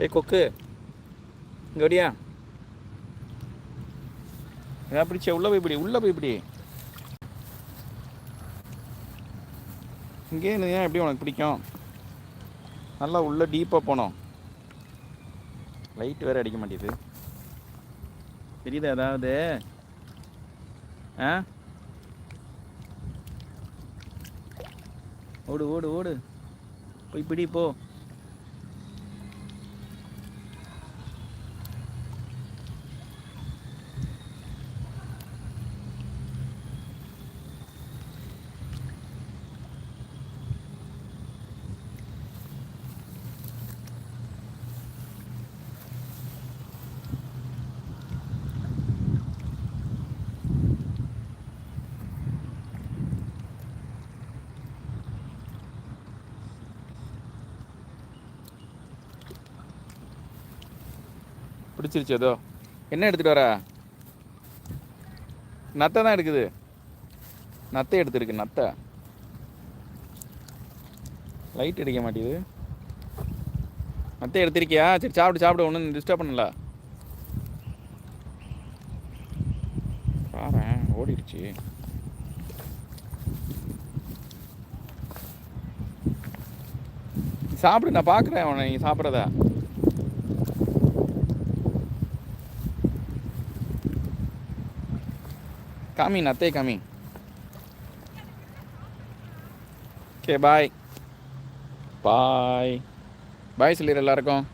ஏய் கொக்கு. இங்கே வரியா ஏன் பிடிச்ச உள்ளே போய் பிடி உள்ளே போய் பிடி. இங்கே ஏன் எப்படி உனக்கு பிடிக்கும்? நல்லா உள்ளே டீப்பாக போனோம் லைட் வேற அடிக்க மாட்டேது தெரியுதா ஏதாவது? ஆ? ஓடு ஓடு ஓடு. போய் பிடி போ. பிடிச்சிருச்சு ஏதோ. என்ன எடுத்துகிட்டு வர? நத்தை தான் எடுக்குது. நத்தை எடுத்துருக்கு நத்தை. லைட் அடிக்க மாட்டேங்குது. நத்தை எடுத்திருக்கியா? சரி சாப்பிட்டு சாப்பிடு ஒன்றும் டிஸ்டர்ப் பண்ணல. பாரேன் ஓடிடுச்சு. சாப்பிடு நான் பார்க்குறேன் உன்னை நீ சாப்பிட்றத. காமி நத்தே காமி ஓகே பாய் பாய் பாய் சொல்லிடு எல்லாருக்கும்